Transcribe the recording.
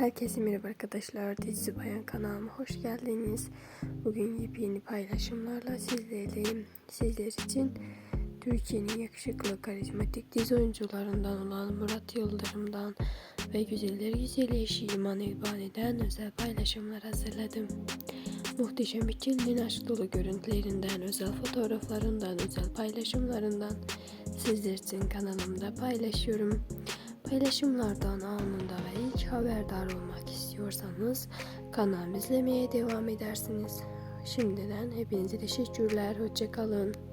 Herkese merhaba arkadaşlar. Dizi Bayan kanalıma hoş geldiniz. Bugün yepyeni paylaşımlarla sizlerleyim. Sizler için Türkiye'nin yakışıklı karizmatik dizi oyuncularından olan Murat Yıldırım'dan ve güzeller güzeli eşi İman Elbani'den özel paylaşımlar hazırladım. Muhteşem ikilinin aşk dolu görüntülerinden, özel fotoğraflarından, özel paylaşımlarından sizler için kanalımda paylaşıyorum. Paylaşımlardan anında ve haberdar olmak istiyorsanız kanalımı izlemeye devam edersiniz. Şimdiden hepinize teşekkürler. Hoşçakalın.